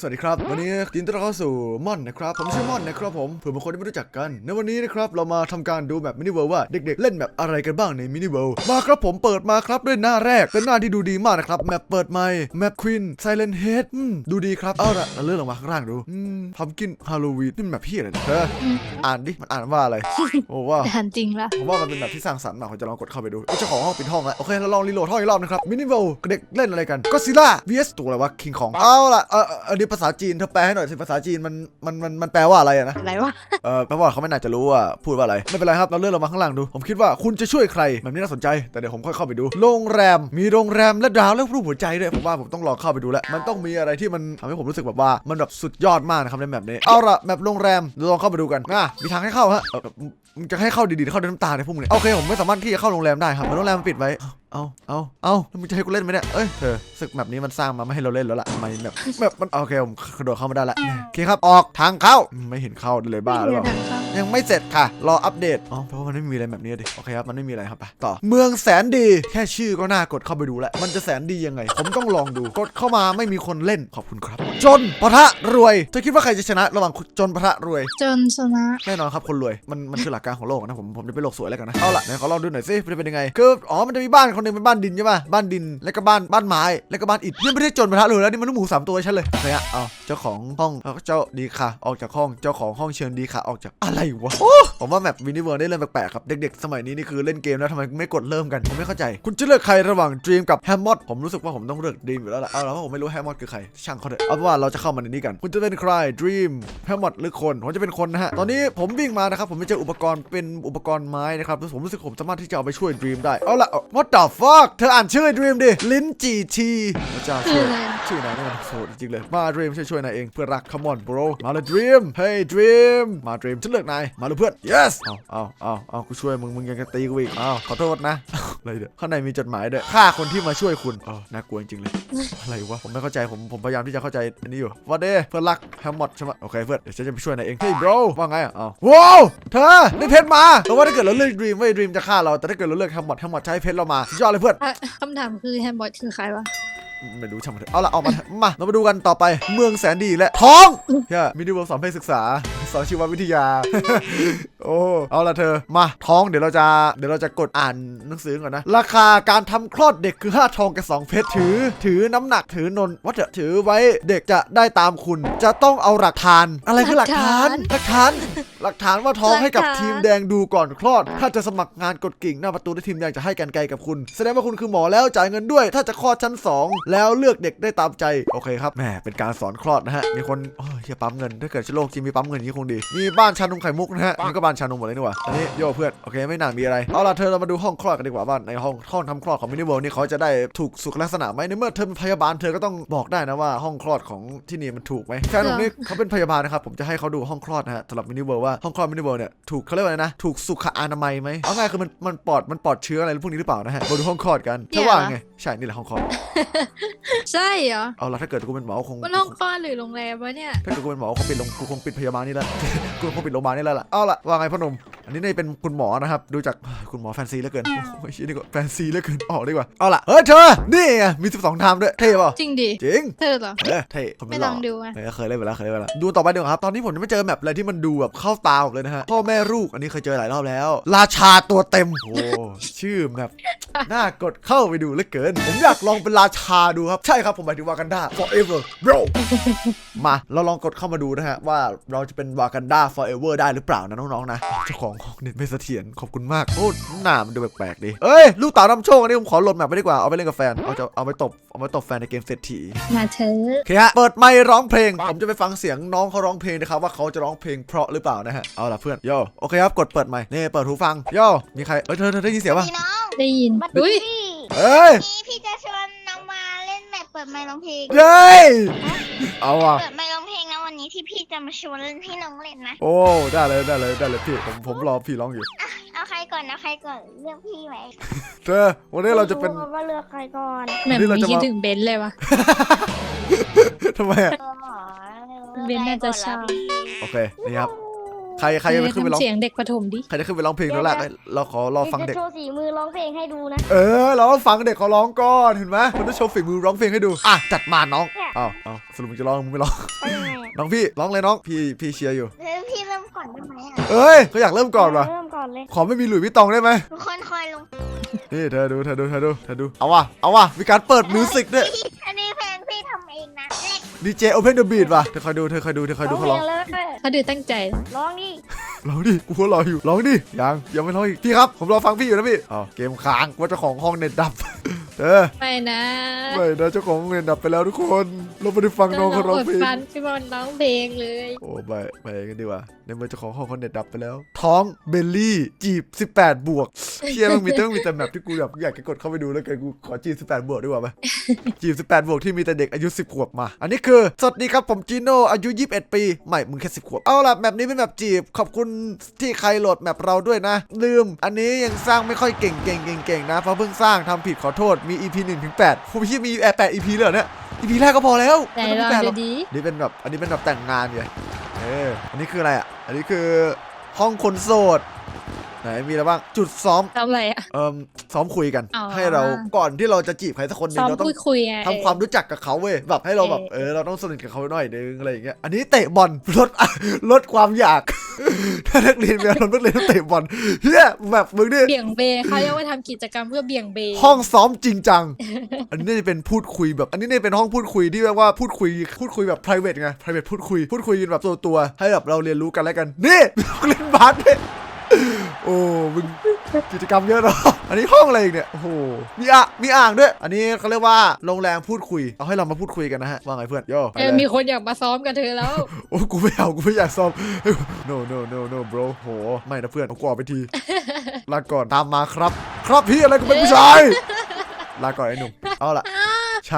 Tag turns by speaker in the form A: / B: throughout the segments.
A: สวัสดีครับ วันนี้ยินดีต้อนรับเข้าสู่ม่อนนะครับ ผมชื่อม่อนนะครับผมเผื่อบางคนที่ไม่รู้จักกัน ในวันนี้นะครับ เรามาทำการดูแบบมินิเวิลด์ว่าเด็กๆ เล่นแบบอะไรกันบ้างในมินิเวิลด์มาครับผมเปิดมาครับด้วยหน้าแรก เป็นหน้าที่ดูดีมากนะครับ แมปเปิดไมค์แมปควีนไซเลนเฮดดูดีครับ เอาละเราเลื่อนลงมาข้างล่างดูอืมพัมกินฮาโลวีนนี่มันแบบพี่อะไรเนี่ยเธออ่านดิ มันอ่านว่าอะไร โอ้ว่า
B: หันจริงละ
A: ผมว่ามันเป็นแบบที่สร้างสรรค์มากผมจะลองกดเข้าไปดูเอ้ยเจ้าของห้องปิดห้องแล้วโอเคเราลองรีโหลดห้องอีกรอบนะครับมินิเวลเด็กเล่นอะไรกันก็ซิล่า vs ตัวอะไรวะคิงของเอาล่ะเออเอออันนี้ภาษาจีนเธอแปลให้หน่อยสิภาษาจีนมันมันมันมันแปลว่าอะไรอะนะ
B: อะไรวะ
A: เออแปลว่าเขาไม่น่าจะรู้ว่าพูดว่าอะไร ไม่เป็นไรครับ เราเลื่อนลงมาข้างล่างดู ผมคิดว่าคุณจะช่วยใคร แบบนี้น่าสนใจ แต่เดี๋ยวผมค่อยเข้าไปดู โรงแรม มีโรงแรมและดาวและรูปหัวใจด้วย ผมว่าผมต้องลองเข้าไปดูแล้ว มันต้องมีอะไรที่มันทำให้ผมรู้สึกแบบว่า มันแบบสุดยอดมากนะครับในแบบนี้ เอาละแบบโรงแรมเราลองเข้าไปดูกันอะมีทางให้เข้าฮะเออมึงจะให้เข้าดีๆเข้าด้วยน้ำตาในพวกมึงเนี่ยโอเคผมไม่สามารถที่จะเข้าโรงแรมได้ครับเหมือนโรงแรมมันปิดไว้ เอาเอาเอาแล้วมึงจะให้กูเล่นไหมเนี่ยเอ้ยเธอสึกแบบนี้มันสร้างมาไม่ให้เราเล่นแล้วล่ะทำไมแบบแบบมันโอเคผมกระโดดเข้ามาได้ละโอเคครับออกทางเข้าไม่เห็นเข้าเลยบ้าหรือเปล่า ยังไม่เสร็จค่ะ รออัปเดตอ๋อเพราะว่ามันไม่มีอะไรแบบนี้ดิโอเคครับมันไม่มีอะไรครับไปต่อเมืองแสนดีแค่ชื่อก็น่ากดเข้าไปดูแล้วมันจะแสนดียังไง ผมต้องลองดูกดเข้ามาไม่มีคนเล่นขอบคุณครับ จนปะทะรวยเธอคิดว่าใครจะชนะระหว่างจนปะทะรวย
B: จนชนะ
A: แน่นอนครับคนรวยมันมันคือหลักการของโลกนะผมผมจะไปโลกสวยแล้วกันนะเอาล่ะไหนขอลองดูหน่อยสิจะเป็นยังไงคืออ๋อมันจะมีบ้านคนหนึงเป็นบ้านดินใช่ป่ะบ้านดินแล้วก็บ้านบ้านไม้แล้วก็บ้านอิฐนี่ไม่ได้จนมาทะเลยแล้วนี่มันลูกหมูสามตัวฉันเลยโอเคอะเอาเจ้าของห้องเอาเจ้าดีค่ะ ออกจากห้องเจ้าของห้องเชิญดีค่ะ ออกจากอะไรวะโอ้ผมว่าแมปวินิเวิร์ได้เล่นแปลกๆครับ เด็กๆ สมัยนี้นี่คือเล่นเกมแล้วทำไมไม่กดเริ่มกัน ผมไม่เข้าใจ คุณจะเลือกใครระหว่างดรีมกับแฮมมอดผมรู้สึกว่าผมต้องเลือกดรีมอยู่แล้วล่ะเอาแล้วผมไม่รู้แฮมมอดคือใคร ช่างเขาเถอะเอาเป็นว่าเราจะเข้ามาในนี้กัน คุณจะเป็นใครดรีมแฮมมอดหรือคนผมจะเป็นคนนะฮะตอนนี้ผมวิ่งมานะครับผมไปเจออุปกรณ์เป็นอุปกรณ์ไม้นะครับผมรู้สึกผมสามารถที่จะเอาไปช่วยดรีมได้เอาละ what the fuck เธออ่านชื่อดรีมดิลิ้นจีทีพระเจ้าช่วยชื่อนายนี่มันโหดจริงๆเลยมาดรีมช่วยช่วยนายเองเพื่อรัก come on bro มาเลยดรีมเฮ้ยดรีมมาดรีมฉันเลือกนาย มาเลยเพื่อน yes เอาเอาเอาเอากูช่วยมึง มึงยังจะตีกูอีกเอาขอโทษนะ อะไรเด้อข้างในมีจดหมายด้วยฆ่าคนที่มาช่วยคุณอ๋อน่ากลัวจริงๆเลย อะไรวะ ผมไม่เข้าใจ ผม ผมพยายามที่จะเข้าใจอันนี้อยู่วันเดเพื่อนรักแฮมมอดใช่ไหมโอเคเพื่อน เดี๋ยวฉันจะไปช่วยนายเอง เฮ้ย bro ว่าไงอะเอาว้าวเธอได้เพชรมาเพราะว่าถ้าเกิดเราเลือกดรีมไว้ดรีมจะฆ่าเรา แต่ถ้าเกิดเราเลือกแฮมมอดแฮมมอดใช้เพชรเรามาสุดยอดเลยเพื่อน
B: อะคำถามคือแฮมบอทคือใครวะ
A: ไม่รู้ช่างมันเถอะเอาละเอามาเถอะมา เรามาดูกันต่อไป เมืองแสนดีและท้องเฮ้ยมินิเวิร์สอนเพศศึกษา สอนชีววิทยา โอ้เอาละเธอมาท้องเดี๋ยวเราจะเดี๋ยวเราจะกดอ่านหนังสือก่อนนะ ราคาการทำคลอดเด็กคือ5ทองกับ2เพชรถือ ถือน้ำหนักถือนนวัดถือไว้เด็กจะได้ตามคุณ จะต้องเอาหลักฐาน อะไรคือหลักฐานหลักฐาน หลักฐานว่าท้องให้กับ
B: หลักฐาน
A: ทีมแดงดูก่อนคลอด ถ้าจะสมัครงานกดกิ่งหน้าประตูที่ทีมแดงจะให้กันไกลกับคุณ แสดงว่าคุณคือหมอแล้วจ่ายเงินด้วย ถ้าจะคลอดชั้น 2 แล้วเลือกเด็กได้ตามใจโอเคครับแหมเป็นการสอนคลอดนะฮะมีคนโอ้ยเฮียปั๊มเงินถ้าเกิดชโลกจริงมีปั๊มเงินอย่างนี้คงดีมีบ้านชานมไข่มุกนะฮะนี่ก็บ้านชานมหมดเลยนี่หว่าอันนี้โยเพื่อนโอเคไม่นานมีอะไรเอาล่ะเธอเรามาดูห้องคลอดกันดีกว่าบ้านในห้องห้องทำคลอดของมินิเวิลด์นี่เขาจะได้ถูกสุขลักษณะไหมในเมื่อเธอเป็นพยาบาลเธอก็ต้องบอกได้นะว่าห้องคลอดของที่นี่มันถูกไหมแฟนผมนี่เขาเป็นพยาบาลนะครับผมจะให้เขาดูห้องคลอดนะฮะสำหรับมินิเวิลด์ว่าห้องคลอดมินิเวิลด์เนี่ยถูกเขาเรียกว่าอะไรนะถูกสุขอนามัยไหมเอาง่ายคือมันมันปลอดมันปลอดเชื้ออะไรพวกนี้หรือเปล่านะฮะมาดูห้องคลอดกันเธอว่าไงใช่นี่แหละห้องคลอด
B: ใช่เหรอ
A: เอาละถ้าเกิดกูเป็นหมอคง
B: มันห้องคลอดหรือโรงแรมวะเนี่ย
A: ถ้าเกิดกูเป็นหมอคงปิดโรงกูคงปิดพยาบาลนี่แหละกูคงปิดโรงพยาบาลนี่แล้วล่ะเอาละว่าไงพ่อหนุ่มอันนี้นี่เป็นคุณหมอนะครับดูจากคุณหมอแฟนซีเหลือเกินโอ้ยชี้ดีกว่าแฟนซีเหลือเกินออกดีกว่าเอาละเฮ้ยเธอนี่ไงมี 12ไทม์ด้วยเท่เปล่า
B: จริงดิ
A: จริง
B: เธอเหรอ
A: เออเท่คน
B: ไม่
A: ไม่ห
B: ล
A: ล่
B: อ
A: อง
B: ดูอะ
A: เออเคยเล่นไปแล้วเคยเล่นไปแล้วดูต่อไปดีกว่าครับตอนนี้ผมยังไม่เจอแมปอะไรที่มันดูแบบเข้าตาผมเลยนะฮะพ่อแม่ลูกอันนี้เคยเจอหลายรอบแล้ว ราชาตัวเต็มโอ้ชื่อแมปน่ากดเข้าไปดูเหลือเกิน ผมอยากลองเป็นราชาดูครับใช่ครับผมหมายถึงวากันดา forever bro มาเราลองกดเข้ามาดูนะฮะว่าเราจะเป็นวากันดา forever ได้หรือเปล่านะน้องๆนะเจ้าของห้องเน็ตไม่เสถียรขอบคุณมากโอ้หน้ามันดูแปลกๆดีเอ้ยลูกเต๋านำโชคอันนี้ผมขอโหลดแมปไปดีกว่าเอาไปเล่นกับแฟนเอาจะเอาไปตบเอาไปตบแฟนในเกมเศรษฐี
B: มาเธอ
A: โอเคฮะเปิดไมค์ร้องเพลง ผมจะไปฟังเสียงน้องเขาร้องเพลงนะครับว่าเขาจะร้องเพลงเพราะหรือเปล่านะฮะเอาล่ะเพื่อนโยโอเคครับกดเปิดไมค์นี่เปิดหูฟังโยมีใครเอ้ยเธอเธอได้ยินเสียงปะ
C: พี่น้อง
B: ได้ยิน
C: บัด
B: อุ้ย
C: ดี้
A: เอ้ย
C: นี่พี่จะชวนน้องมาเล่นแมปเปิดไมค์ร้องเพลง
A: เย้ยเอาว่ะ
C: เปิดไม จะมาชวนเล่นให้น้องเล่นนะ
A: โอ้ได้เลยได้เลยได้เลยพี่ผมผมรอพี่ร้องอยู่
C: เอาใครก่อนเอาใครก่อนเลือกพี่ไหม
A: เธอวันนี้เราจะเป็น
C: ว่าเลือกใครก่อน
B: แหม่
A: นี่เรา
B: มี
A: จะ
B: คิด
A: มา
B: ถึงเบนซ์เลยวะ
A: ทำไมอะ
C: ตัวหมอ
B: เบนน่าจะชอบ
A: โอเคนี่ครับ ใครใครจะไปขึ้นไปร้อง
B: ทำเสียงเด็กประถมดิ
A: ใครจะขึ้นไปร้องเพลงแล้วแรกเราขอรอฟังเด็ก
D: จะโชว์สีมือร้องเพลงให้ดูนะ
A: เออ เราฟังเด็กเขาร้องก่อน เห็นไหมมันต้องโชว์ฝีมือร้องเพลงให้ดู อะ จัดมาน้องอ้าวอ้าวสรุปมึงจะร้องมึงไม่ร้อง
D: ไปยังไงอะ
A: น้องพี่ร้องเลยน้อง พี่พี่เชียร์อยู่
C: เฮ้ยพี่เริ่มก่อนได้ไหมอะ
A: เอ้ยเขาอยากเริ่มก่อนว่ะ
D: เริ่มก่อนเลย
A: ขอไม่มีหลุยส์วิตตองได้ไหม
C: ทุกคนคอยลง
A: นี่เธอดูเธอดูเธอดูเธอดู เอาว่ะ เอาว่ะ มีการเปิดมิวสิกด้วย
C: อันนี้เพลงพี่ทำเองนะเล็ก
A: ดีเจโอเพนเดอะบีทว่ะ เธอคอยดูเธอคอยดูเธอคอยดูเขาร้อง
D: เพลเลย
B: เขาดูตั้งใจ
D: ร้องดิ
A: ร้องดิกูก็รออยู่ร้องดิยังยังไม่ร้องอีกพี่ครับ ผมรอฟังพี่อยู่นะพี่อ๋อเกมค้างว่าเจ้าของห้องเน็ตดับ เออ
B: ไม่นะ
A: ไม่นะเจ้าของห้องเน็ตดับไปแล้วทุกคน เราไม่ได้ฟังน้องเขาร้อง
B: อด
A: เพลง
B: ฟันพี่บอลร้องเพลงเลย
A: โอ้ไปไปกันดีกว่าในเมื่อเจ้าของห้องเขาเน็ตดับไปแล้ว ท้องเบลลี่จีบ 18 บวกเชี่ยมันมีต้องมีแต่แบบที่กูแบบอยากจะกดเข้าไปดูแล้วกันกูขอจีบ 18 บวกดีกว่าไหมจีบ 18 บวกที่มีแต่เด็กอายุ 10 ขวบมา อันนี้คือ สวัสดีครับผมจีโน่อายุ 21 ปี ไม่ มึงแค่ 10 ขวบ เอาล่ะแบบนี้เป็นแบบจีบ ขอบคุณที่ใครโหลดแมปเราด้วยนะ ลืม อันนี้ยังสร้างไม่ค่อยเก่งเก่งเก่งเก่งนะ เพราะเพิ่งสร้างทำผิดขอโทษ มี EP 1ถึง8ผมพี่มีแอร์8 EP เลยเหรอเนี่ย EP แรกก็พอแล้ว
B: ไหน
A: ไม่
B: ล
A: ต้
B: อง
A: แปดหร
B: ดู
A: อก
B: ดี
A: นี่เป็นแบบอันนี้เป็นแบบแต่งงานไงเออันนี้คืออะไรอะ อันนี้คือห้องคนโสด ไหนมีอะไรบ้างจุดซ้อม
B: ทำอะไรอะ
A: เอ่มซ้อมคุยกัน
B: อ๋อ
A: ให้เราก่อนที่เราจะจีบใครสักคนหนึ่
B: ซ้องม
A: เราต้อง
B: พูดคุยไง
A: ทำความรู้จักกับเขาเว้ยแบบให้เราแบบ
B: เอ
A: เอ
B: อ
A: อเราต้องสนิทกับเขาหน่อยนึงอะไรอย่างเงี้ยอันนี้เตะบอลลดลดความอยาก ถ้านักเรียนเวลานักเรียนต้องเตะบอลเฮียแบบมึงนี่
B: เบี่ยงเบนเขาเรียกว่าทำกิจกรรมเพื่อเบี่ยงเบน
A: ห้องซ้อมจริงจัง อันนี้น่าจะเป็นพูดคุยแบบ อันนี้เนี่ยเป็นห้องพูดคุยที่แบบว่าพูดคุยพูดคุยแบบ private ไง private พูดคุย พูดคุยกันแบบตัวตัวๆให้แบบเราเรียนรู้กันแล้วกัน นี่ เล่นบาสเนี่ย โอ้มึงกิจกรรมเยอะเนาะอันนี้ห้องอะไรอีกเนี่ย โอ้โห มีอะมีอ่างด้วย อันนี้เขาเรียกว่าโรงแรมพูดคุย เอาให้เรามาพูดคุยกันนะฮะ ว่าไงเพื่อน โย่ไป
B: เออ
A: เลย
B: มีคนอยากมาซ้อมกับเธอแล้ว
A: โอ้ กูไม่เอา กูไม่อยากซ้อม no no no no bro โห ไม่นะเพื่อนเอากูออกไปที ลาก่อน ตามมาครับ ครับพี่อะไรกูเป็นผู้ชาย ลาก่อนไอ้หนุ่ม เอาล่ะช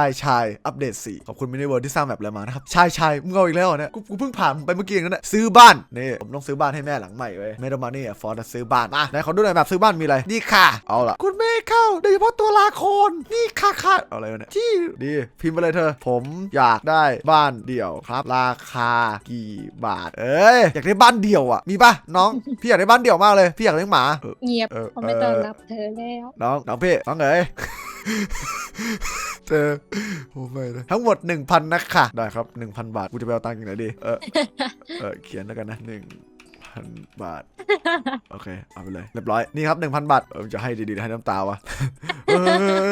A: ายชายอัปเดต4ขอบคุณมินิเวิร์ที่สร้างแบบแล้วมานะครับชายชายมึงเอาอีกแล้วเหรอเนี่ยกูกูเพิ่งผ่านไปเมื่อกี้เองนั่นแหละซื้อบ้านนี่ผมต้องซื้อบ้านให้แม่หลังใหม่เว้ยไม่ต้องมานี่ฟอร์ดซื้อบ้านมาไหนขอดูหน่อยแบบซื้อบ้านมีอะไรนี่ค่ะเอาล่ะคุณแม่เข้าโดยเฉพาะตัวลาโคนนี่ค่ะค่ะเอาอะไรวะเนี่ยที่ดีพิมพ์ไปเลยเธอ ผมอยากได้บ้านเดี่ยวครับ ราคากี่บาท เอ้ยอยากได้บ้านเดี่ยวอะมีป่ะน้องพี่อยากได้บ้านเดี่ยวมากเลย พี่อยากเลี้ยงหมาเออ
B: เงียบ
A: เออ
B: เขาไม่ต้อนรับเธอแล้ว
A: น้องน้องพี่น้องเอ๋ย เจอโอ้ไม่เลยทั้งหมด 1,000 นะคะได้ครับ 1,000 บาท กูจะไปเอาตังค์จากไหนดี เออ เออ เขียนแล้วกันนะ1,000บาท โอเค เอาไปเลย เรียบร้อย นี่ครับ 1,000 บาท เออจะให้ดีๆให้น้ำตาวะเอ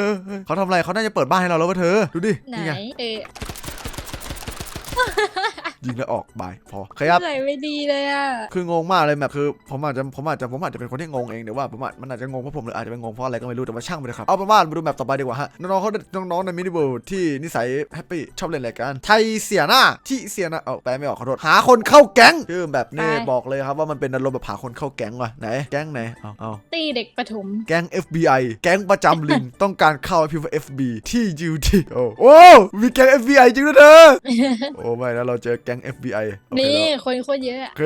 A: อเขาทำอะไรเขาน่าจะเปิดบ้านให้เราแล้ววะเธอ ดูดิ
B: ไหน
A: นี่ไง
B: เออ
A: ยิงแล้วออกบายพอครับ
B: ใส่ไม่ดีเลยอะ
A: คืองงมากเลยแบบคือผมอาจจะผมอาจจะผมอาจจะเป็นคนที่งงเองเดี๋ยวว่าผมอาจมันอาจจะงงเพราะผมหรืออาจจะเป็นงงเพราะอะไรก็ไม่รู้แต่ว่าช่างไปเลยครับเอาเป็นว่ามาดูแบบต่อไปดีกว่าฮะน้องๆเขาน้องๆในมินิเวิลด์ที่นิสัยแฮปปี้ชอบเล่นอะไรกันไทยเสียหน้าที่เสียหน้าเอาแปลไม่ออกขอโทษหาคนเข้าแก๊งชื่อแบบนี้
B: ไป
A: บอกเลยครับว่ามันเป็นอารมณ์แบบหาคนเข้าแก๊งว่ะไหนแก๊งไหนเอาเอา
B: ตีเด็กประถม
A: แก๊ง FBI แก๊งประจำลินต้องการเข้าพิมพ์ว่า FB ที่ UT โอ้โอ้มีแก๊ง FBI จริงด้วยเธอโอ้ไม่นะเราเจอแก๊ง FBI โอเค
B: นี่
A: แล้ว
B: คนโคตรเยอะอะ
A: โอเค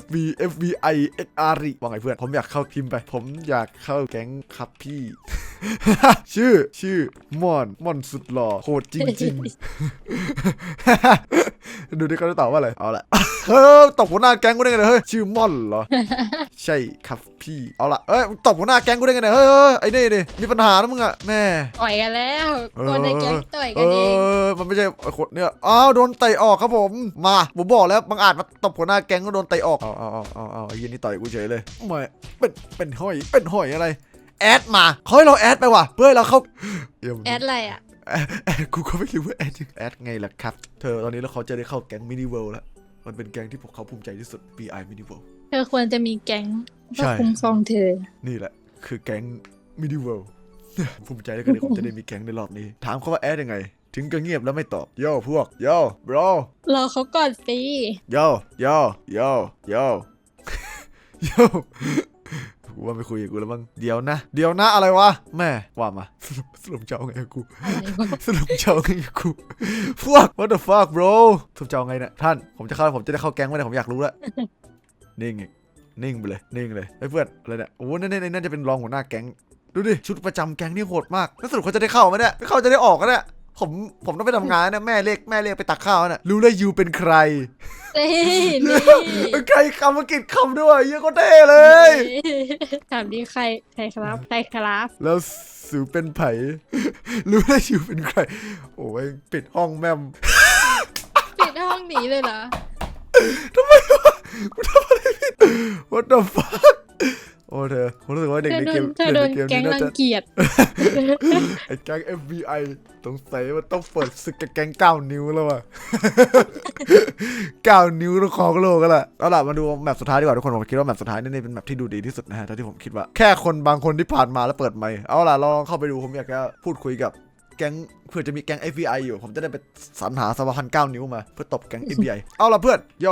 A: FB FBI XR ว่าไงเพื่อน ผมอยากเข้าพิมพ์ไป ผมอยากเข้าแก๊งครับพี่ ชื่อชื่อม่อนม่อนสุดหล่อโหดจริง ๆ ดูดิเขาจะตอบว่าอะไร เอาละ เฮ้ยตบหัวหน้าแก๊งกูได้ไงเนี่ยเฮ้ย ชื่อม่อนเหรอ ใช่ครับพี่เอาละเอ้ยตบหัวหน้าแก๊งกูได้ไงเนี่ยเฮ้ยเฮ้ยไอ้นี่นี่มีปัญหาแล้วมึงอะแม่
B: ต่อยกันแล้ว
A: เออ
B: คนในแก๊งต่อย
A: เอ
B: กันเอง
A: อมันไม่ใช่ไอ้คนเนี่ยอ้าวโดนเตะออกครับผมมาผมบอกแล้วบางอาจมาตบหัวหน้าแก๊งก็โดนเตะออกเอาเอาเอาเอาเอาไอ้เหี้ยนี่ต่อยกูเฉยเลยไม่เป็นเป็นห้อยเป็นห้อยอะไรแอดมาเขาให้เราแอดไปว่ะเพื่อให้เราเข้าเยี่ยม
B: แอดอะไรอะ
A: แอดแอดกูก็ไม่รู้ว่าแอดยังแอดไงล่ะครับ เธอตอนนี้เราเขาจะได้เข้าแก๊งมินิเวิลด์แล้ว มันเป็นแก๊งที่พวกเขาภูมิใจที่สุด BI มินิ เวิลด์
B: เธอควรจะมีแก๊ง
A: ใช่
B: เพื่อคุ้มครองเธอ
A: นี่แหละ คือแก๊งมินิเวิลด์ภูมิใจเหลยกันเลยผมจะได้มีแก๊งในรอบนี้ ถามเขาว่าแอดยังไง ถึงก็เงียบแล้วไม่ตอบโย่พวกโย่ bro
B: รอเขาก่อนสิ
A: โยโยโยโยโยกูว่าไม่คุยกับกูแล้วมั้งเดี๋ยวนะ เดี๋ยวนะอะไรวะแม่ว่ามาสรุปสรุปจะเอาไงกับกู
B: อะไรวะ
A: สรุปจะเอาไงกับกูพวก what the fuck bro สรุปจะเอาไงเนี่ยท่านผมจะเข้าผมจะได้เข้าแก๊งไหมเนี่ยผมอยากรู้แล้ว นิ่งอีกนิ่งไปเลยนิ่งเลยไอ้ยเพื่อนอะไรเนี่ยโอ้นั่นนั่นนั่นจะเป็นรองหัวหน้าแก๊งดูดิชุดประจำแก๊งนี่โหดมากแล้วสรุปเขาจะได้เข้าไหมเนี่ยไม่เข้าจะได้ออกกันเนี่ยผมผมต้องไปทำงานนะแม่เรียกแม่เรียกไปตักข้าวน่ะรู้เลยยูเป็นใคร
B: เฮ้ยนี่
A: ใครคำอังกฤษคำด้วยเหี้ยอะก็เท่เลย
B: ถามดีใครใครครับใครครับ
A: แล้วสูเป็นไผ่รู้เลยยูเป็นใคร โอ้ยปิดห้องแม่ม
B: ปิดห้องหนีเลยเหรอ
A: What the fuck โอ้เธอผมรู้สึกว่าเด็ก
B: เธอ
A: ใน
B: โด
A: เก
B: น
A: ม
B: เธอโดน
A: เด็กใน
B: แก๊ง
A: นี้
B: รั
A: น่างจะ
B: เกียจ
A: ไอ้แก๊ง FBI สงสัยว่าต้องเปิดศึกกับแก๊งเก้านิ้วแล้วว่ะเก้านิ้วต้องครองโลกกันละเอาล่ะมาดูแมปสุดท้ายดีกว่าทุกคนผมคิดว่าแมปสุดท้ายนี่เป็นแมปที่ดูดีที่สุดนะฮะเท่าที่ผมคิดว่าแค่คนบางคนที่ผ่านมาแล้วเปิดไมค์เอาล่ะเราลองเข้าไปดูผมอยากจะพูดคุยกับ แก๊งเพื่อจะมีแก๊ง FBI อยู่ ผมจะได้ไปสรรหาสวพันเก้านิ้วมา เพื่อตบแก๊ง FBI เอาล่ะเพื่อน โย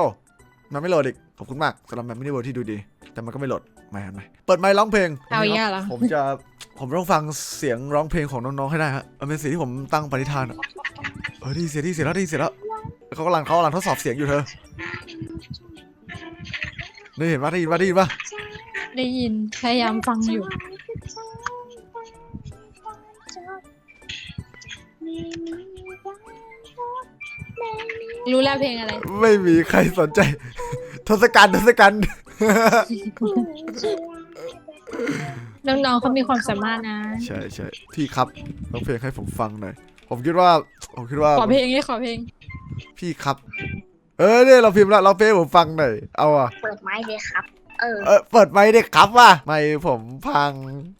A: มันไม่โหลดอีก ขอบคุณมากสำหรับแมปมินิเวิร์ที่ดูดี แต่มันก็ไม่โหลดไม่เห็นไหมเปิดไมค์ร้องเพลง
B: เอาอีกแล้วเหรอ
A: ผมจะผมต้องฟังเสียงร้องเพลงของน้องๆให้ได้ฮะมันเป็นสิ่งที่ผมตั้งปณิธานอะเออได้ยินเสียงได้ยินเสียงแล้วได้ยินเสียงแล้วเขากำลังเขากำลังทดสอบเสียงอยู่เธอได้เห็นปะได้ยินปะได้ยินปะ
B: ได้ยินพยายามฟังอยู่ รู้แล้วเพลงอะไร
A: ไม่มีใครสนใจ ทศกัณฐ์ทศกัณฐ์
B: น้องๆเขามีความสามารถนะ
A: ใช่ใช่พี่ครับร้องเพลงให้ผมฟังหน่อย ผมคิดว่า ผมคิดว่า
B: ขอเพลงนี้ขอเพลง
A: พี่ครับ เออเนี่ยเราพิมพ์แล้วเราเพลงให้ผมฟังหน่อย เอาอะ
C: เปิดไม้เลยครับ เออ
A: เออเปิดไมค์เด็กครับว่ะไมค์ผมพัง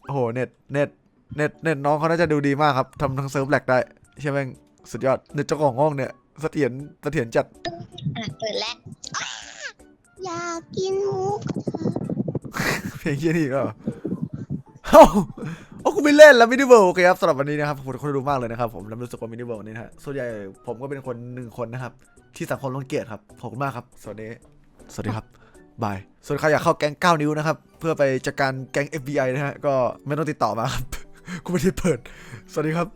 A: โอ้โหเน็ตเน็ตเน็ตเน็ตน้องเขาน่าจะดูดีมากครับทำทั้งเซิร์ฟแลกได้ใช่ไหมงสุดยอดเน็ตเจ้าของห้องเนี่ย เสถียรเสถียรจัด
C: อะเปิดแล้วอ้าอยากกินหมู
A: เพลงเยี่ยนี่อีก็เอ้าโอ้กูไม่เล่นแล้วมินิเวิลโอเคครับสำหรับวันนี้นะครับขอบคุณคนดูมากเลยนะครับผมแล้วรู้สึกว่ามินิเวิลนี้นะฮะส่วนใหญ่ผมก็เป็นคนหนึ่งคนนะครับ ที่สังคมรังเกียจครับขอบคุณมากครับ สวัสดี สวัสดีครับ บาย ส่วนใครอยากเข้าแก๊ง9นิ้วนะครับ เพื่อไปจัดการแก๊ง FBI นะฮะ ก็ไม่ต้องติดต่อมาครับ กูไม่ได้เปิด สวัสดีครับ